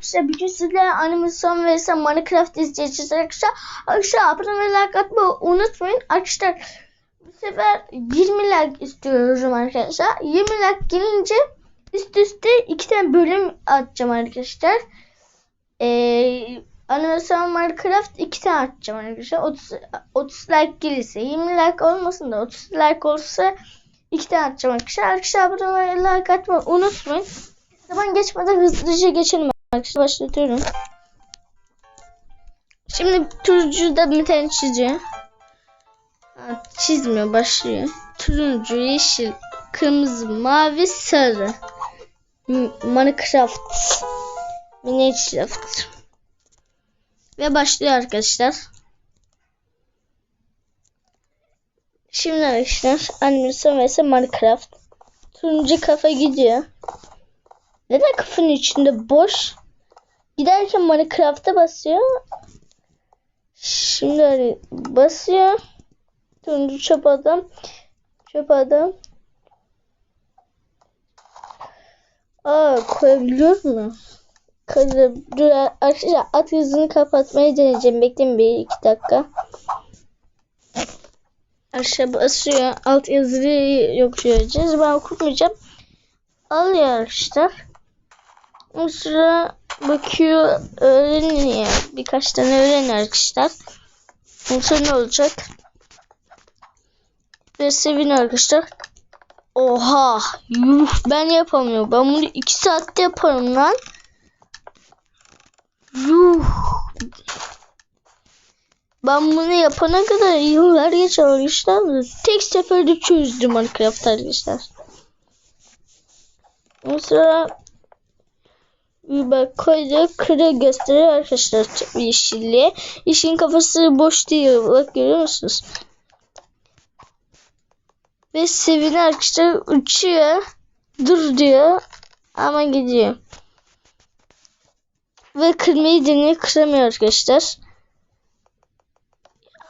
arkadaşlar bugün sizlere animasyon ve ise Minecraft izleyeceğiz arkadaşlar. Arkadaşlar abone ve like atmayı unutmayın. Arkadaşlar bu sefer 20 like istiyorum arkadaşlar. 20 like gelince üst üste iki tane bölüm atacağım arkadaşlar. Ee, animasyon Minecraft iki tane atacağım arkadaşlar. 30, 30 like gelirse 20 like olmasın da 30 like olsa iki tane atacağım arkadaşlar. Arkadaşlar abone ve like atmayı unutmayın. Zaman geçmeden hızlıca geçelim arkadaşlar. Başlatıyorum. Şimdi turuncu da bir tane çiziyor. Ha, çizmiyor başlıyor. Turuncu, yeşil, kırmızı, mavi, sarı. Minecraft. Minecraft. Ve başlıyor arkadaşlar. Şimdi arkadaşlar animasyon vs Minecraft. Turuncu kafa gidiyor. Neden kafanın içinde boş? Giderken Minecraft'a basıyor. Şimdi öyle basıyor. Turuncu çöp adam. Çöp adam. Aa koyabiliyor mu? Kızı, dur arkadaşlar at hızını kapatmayı deneyeceğim. Bekleyin bir iki dakika. Aşağı basıyor. Alt yazıyı yok göreceğiz. Ben okumayacağım. Alıyor arkadaşlar. O sıra bakıyor öğreniyor. Birkaç tane öğreniyor arkadaşlar. O sonra ne olacak? Ve sevin arkadaşlar. Oha! Yuh ben yapamıyorum. Ben bunu iki saatte yaparım lan. Yuh! Ben bunu yapana kadar yıllar geçer arkadaşlar. Tek seferde çözdüm Minecraft arkadaşlar. O sıra bak koydu kırı gösteriyor arkadaşlar yeşilliğe. Yeşilin kafası boş değil. Bak görüyor musunuz? Ve sevini arkadaşlar uçuyor. Dur diyor. Ama gidiyor. Ve kırmayı deniyor. Kıramıyor arkadaşlar.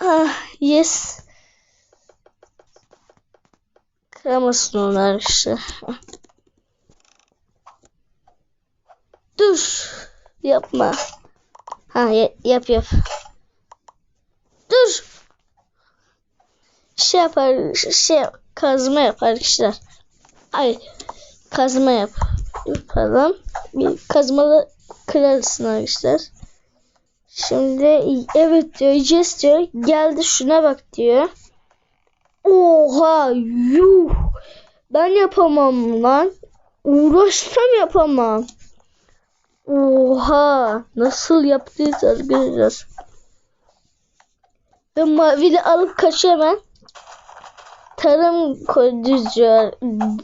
Ah, yes. Kıramasın onu arkadaşlar. Dur. Yapma. Ha ya- yap yap. Dur. Şey yapar şey kazma yap arkadaşlar. Ay kazma yap. Yapalım. Bir kazmalı kırarsın arkadaşlar. Şimdi evet diyor yes diyor. Geldi şuna bak diyor. Oha yuh. Ben yapamam lan. Uğraşsam yapamam. Oha nasıl yaptıysa arkadaşlar. Ve mavili alıp kaçıyor hemen. Tarım koyduruyor.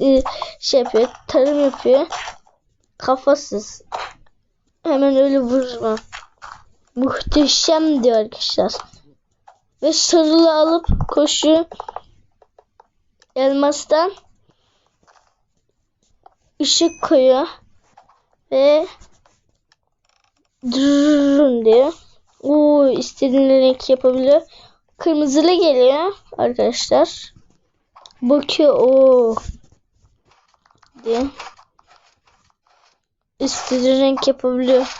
e, Şey yapıyor. Tarım yapıyor. Kafasız. Hemen öyle vurma. Muhteşem diyor arkadaşlar. Ve sarılı alıp koşuyor. Elmastan ışık koyuyor. Ve durun diyor. Oo istediğin renk yapabiliyor. Kırmızılı geliyor arkadaşlar. Bakıyor o diye. İstediğin renk yapabiliyor.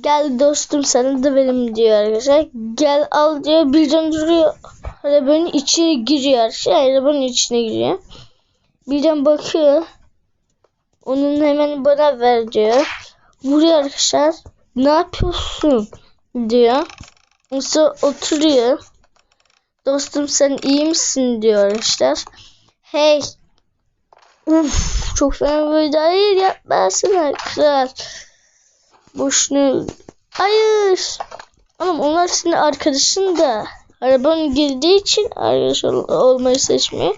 Gel dostum sana da benim diyor arkadaşlar. Gel al diyor. Birden duruyor. Arabanın içine giriyor. Şey arabanın içine giriyor. Birden bakıyor. Onun hemen bana ver diyor. Vuruyor arkadaşlar. Ne yapıyorsun? diyor. Sonra oturuyor. Dostum sen iyi misin diyor arkadaşlar. Hey. Uf, çok fena böyle hayır yapmasın arkadaşlar. Boşuna. Hayır. Oğlum onlar senin arkadaşın da. Arabanın girdiği için arkadaş ol- olmayı seçmiyor.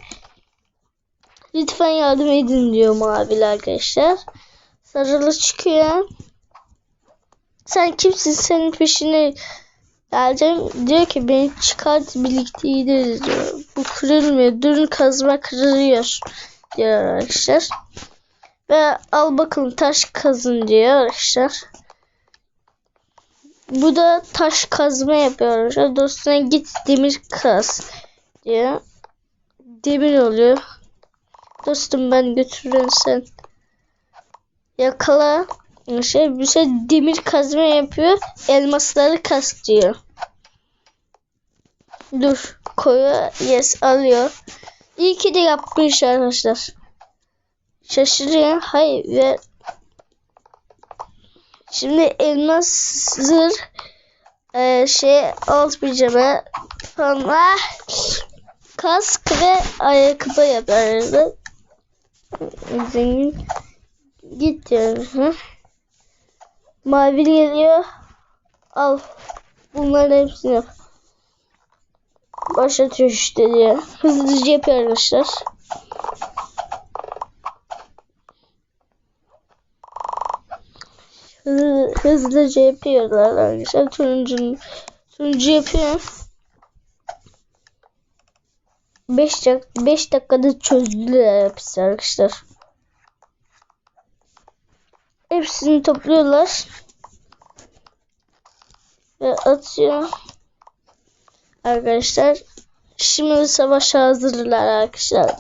Lütfen yardım edin diyor mavili arkadaşlar. Sarılı çıkıyor. Sen kimsin? Senin peşine geleceğim. Diyor ki beni çıkart birlikte gideriz diyor. Bu kırılmıyor. Durun kazma kırılıyor diyor arkadaşlar. Ve al bakalım taş kazın diyor arkadaşlar. Bu da taş kazma yapıyor arkadaşlar. Dostuna git demir kaz diyor. Demir oluyor. Dostum ben götürürüm sen. yakala şey bir şey demir kazma yapıyor. Elmasları kas. Dur koyu yes alıyor. İyi ki de yapmış arkadaşlar. Şaşırıyor. Hayır ve şimdi elmas zırh e, şey alt pijama falan kask ve ayakkabı yapardı. Zengin git diyor. Hı? Mavi geliyor. Al. Bunların hepsini yap. Başlatıyor işte diye. Hızlıca yapıyor arkadaşlar. Hızlı, hızlıca yapıyorlar arkadaşlar. Turuncu, turuncu yapıyor. 5 dak 5 dakikada çözdüler hepsi arkadaşlar. Hepsini topluyorlar. Ve atıyor. Arkadaşlar. Şimdi savaşa hazırlar arkadaşlar.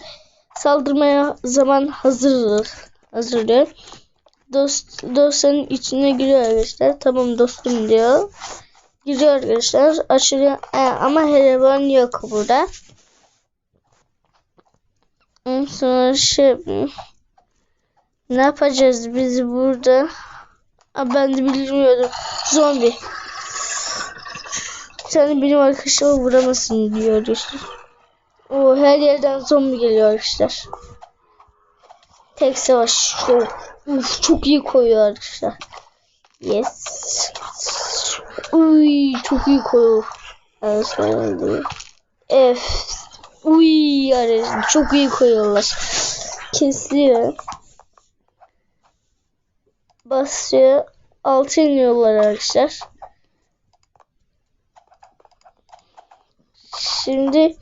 Saldırmaya zaman hazır hazırlıyor. Dost, dostların içine giriyor arkadaşlar. Tamam dostum diyor. Giriyor arkadaşlar. Açılıyor. E, ama helvan yok burada. Sonra şey ne yapacağız biz burada? Aa, ben de bilmiyordum. Zombi. Sen benim arkadaşıma vuramazsın diyor işte. O her yerden zombi geliyor arkadaşlar. Tek savaş. Uf, çok iyi koyuyor arkadaşlar. Yes. Uy çok iyi koyuyor. Evet. Evet. Uy arkadaşlar çok iyi koyuyorlar. Kesiyor. Basıyor. Altı iniyorlar arkadaşlar. Şimdi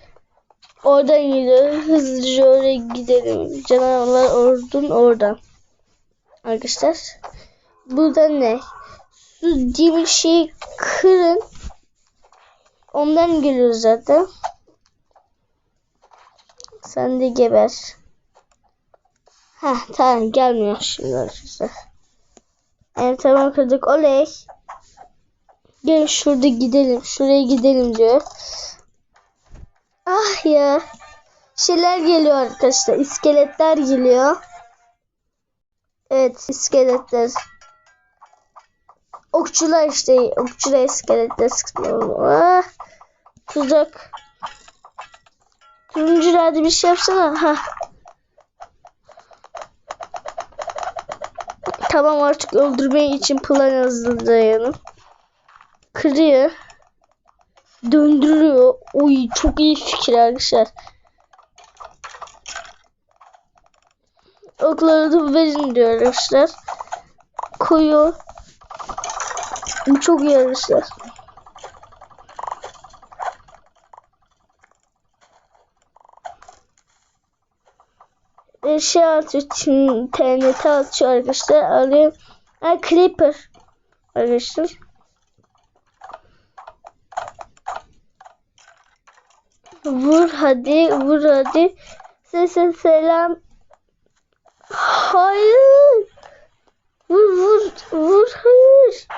oradan gidiyor. Hızlıca oraya gidelim. Canavarlar ordun oradan. Arkadaşlar. Burada ne? Su diye bir şey kırın. Ondan geliyor zaten. Sen de geber. Ha tamam gelmiyor şimdi arkadaşlar. Evet tamam kırdık. Oley. Gel şurada gidelim. Şuraya gidelim diyor. Ah ya. Şeyler geliyor arkadaşlar. İskeletler geliyor. Evet iskeletler. Okçular işte. Okçular iskeletler. Ah. Tuzak. Turuncu hadi bir şey yapsana. Ha. Tamam artık öldürmeyi için plan hazırlayalım. Kırıyor. Döndürüyor. Oy çok iyi fikir arkadaşlar. Okları da verin diyor arkadaşlar. Koyuyor. Çok iyi arkadaşlar. Şey atıyor. TNT atıyor arkadaşlar. Alıyor. Ha, Creeper. Arkadaşlar. Vur hadi. Vur hadi. Sese selam. Hayır. Vur vur. Vur hayır.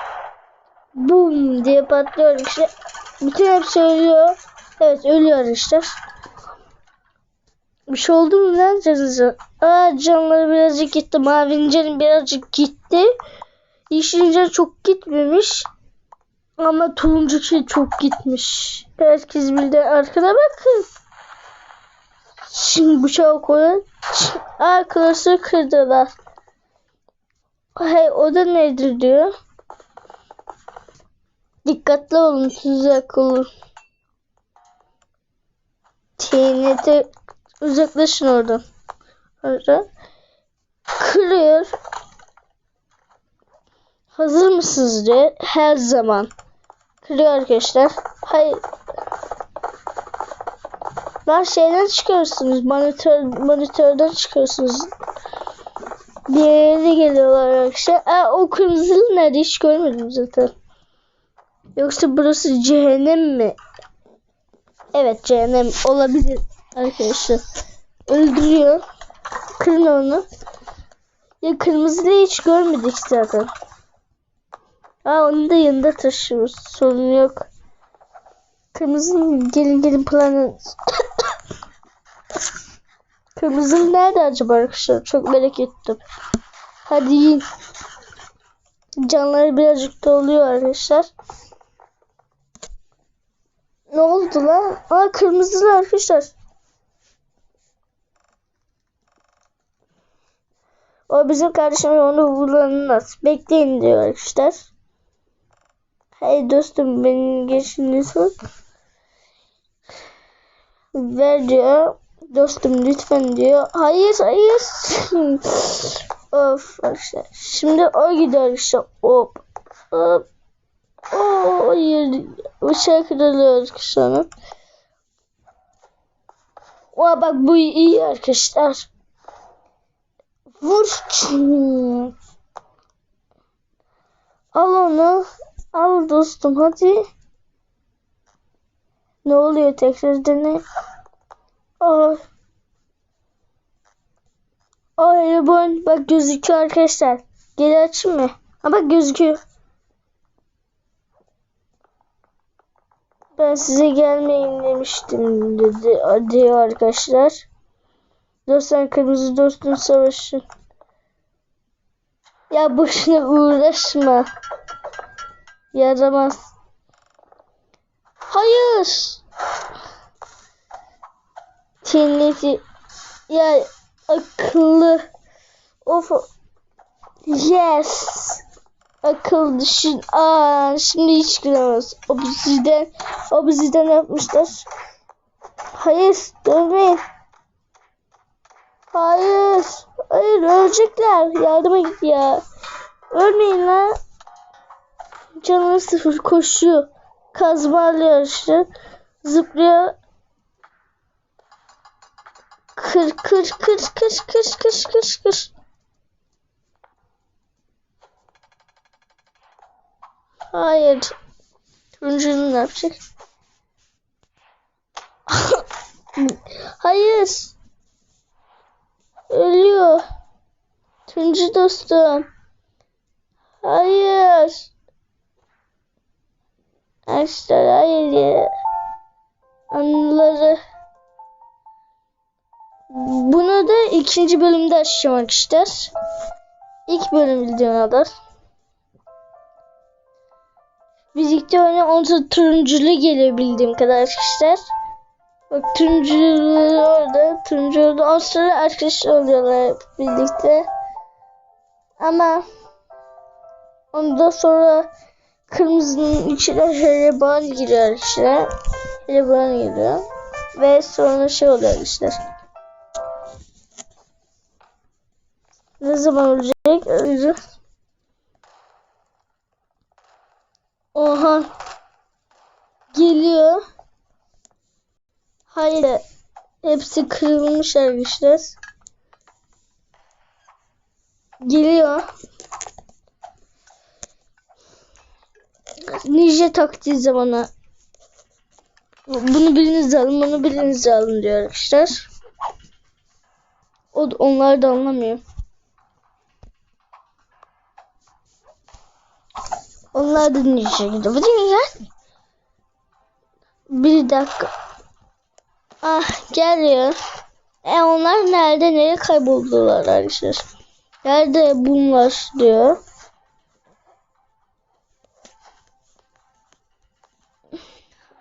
Bum diye patlıyor işte. Bütün hepsi ölüyor. Evet ölüyor arkadaşlar. Bir şey oldu mu lan canınıza? Aa canları birazcık gitti. Mavinin canı birazcık gitti. Yeşilin canı çok gitmemiş. Ama turuncu şey çok gitmiş. Herkes bildi. Arkada bakın. Şimdi bıçağı koyun. Kılıçı kırdılar. Hey o da nedir diyor. Dikkatli olun tuzak olur. TNT Uzaklaşın oradan. Orada. Kırıyor. Hazır mısınız diye her zaman. Kırıyor arkadaşlar. Hayır. Lan şeyden çıkıyorsunuz. Monitör, monitörden çıkıyorsunuz. Yere geliyorlar arkadaşlar. Aa, o kırmızılı nerede hiç görmedim zaten. Yoksa burası cehennem mi? Evet cehennem olabilir arkadaşlar. Öldürüyor. Kırın onu. Ya kırmızıyı hiç görmedik zaten. Aa onu da yanında taşıyoruz. Sorun yok. Kırmızının gelin gelin planı. Kırmızı nerede acaba arkadaşlar? Çok merak ettim. Hadi yiyin. Canları birazcık doluyor arkadaşlar. Ne oldu lan? Aa kırmızılar arkadaşlar. O bizim kardeşim onu bulanmaz. Bekleyin diyor arkadaşlar. Hey dostum benim geçin lütfen. Ver diyor. Dostum lütfen diyor. Hayır hayır. of arkadaşlar. Şimdi o gidiyor arkadaşlar. Hop. Hop. Oo, hayır. Bıçak kırılıyor arkadaşlar. Oha bak bu iyi arkadaşlar. Vur. Al onu. Al dostum hadi. Ne oluyor tekrar dene. Aa. Aa Elebon bak gözüküyor arkadaşlar. Geri açayım mı? Ha bak gözüküyor. Ben size gelmeyin demiştim dedi diyor arkadaşlar. Dostlar kırmızı dostun savaşı. Ya boşuna uğraşma. Yaramaz. Hayır. Kendisi ya akıllı. Of. Yes. Akıl düşün. Aa, şimdi hiç giremez. O bizden, o bizden yapmışlar. Hayır, dönmeyin. Hayır. Hayır, ölecekler. Yardıma git ya. Ölmeyin lan. Canı sıfır koşuyor. Kazma alıyor işte. Zıplıyor. Kır kır kır kır kır kır kır kır. Hayır. Turuncunun ne yapacak? Hayır. Ölüyor. Turuncu dostum. Hayır. Arkadaşlar hayır ya. Anıları. Bunu da ikinci bölümde açacağım arkadaşlar. İlk bölüm kadar. Birlikte öyle ondan turunculu geliyor bildiğim kadar arkadaşlar. Bak turunculu orada, turuncu orada. On sonra arkadaş oluyorlar birlikte. Ama ondan sonra kırmızının içine helebon giriyor arkadaşlar. Helebon giriyor. Ve sonra şey oluyor arkadaşlar. Ne zaman olacak? Öyle. Oha. Geliyor. Hayır. Hepsi kırılmış arkadaşlar. Geliyor. Ninja taktiği zamanı. Bunu biriniz alın, bunu biriniz alın diyor arkadaşlar. O, onlar da anlamıyor. Onlar da ninja gidiyor. Bu ninja. Bir dakika. Ah geliyor. E onlar nerede nereye kayboldular arkadaşlar. Nerede bunlar diyor.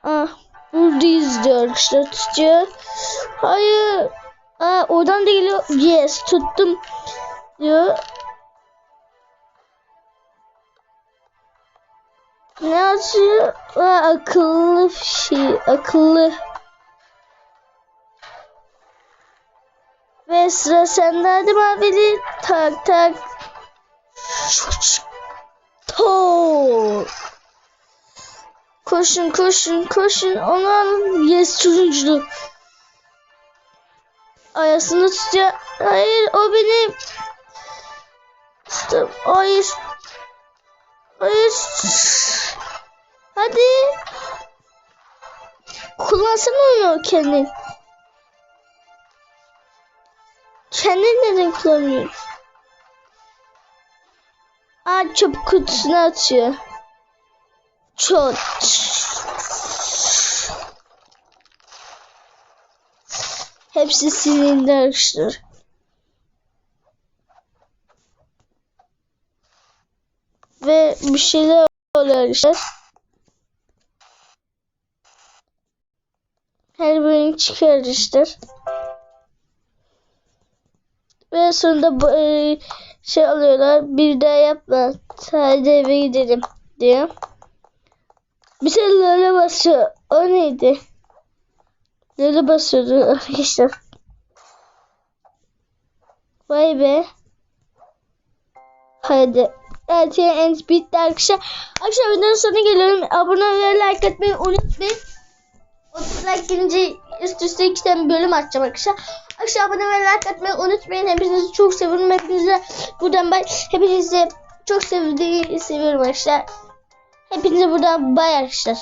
Ah buradayız diyor arkadaşlar tutuyor. Hayır. Aa, oradan da geliyor. Yes tuttum diyor. Ne yazıyor? Aa, akıllı bir şey. Akıllı. Ve sıra sende hadi mavili. Tak tak. To. Koşun koşun koşun. Onu alın. Yes turunculu. Ayasını tutuyor. Hayır o benim. Stop. Hayır. Hayır. Hadi. Kullansana onu kendin. Kendin neden kullanmıyorsun? Aa çöp kutusuna atıyor. Çok. Hepsi silindi arkadaşlar. Ve bir şeyler oluyor arkadaşlar. Her bölüm çıkıyor arkadaşlar. Ve sonunda e, şey alıyorlar. Bir daha yapma. Sadece eve gidelim diyor. Bir şey lale basıyor. O neydi? Lale basıyordu arkadaşlar. Vay be. Hadi. Evet end bitti arkadaşlar. Arkadaşlar videonun sonuna geliyorum. Abone ve like etmeyi unutmayın. 30 like gelince üst üste iki tane bölüm açacağım arkadaşlar. Arkadaşlar abone ve like atmayı unutmayın. Hepinizi çok seviyorum. Hepinize buradan bay. Hepinizi çok sevdiği seviyorum arkadaşlar. Hepinize buradan bay arkadaşlar.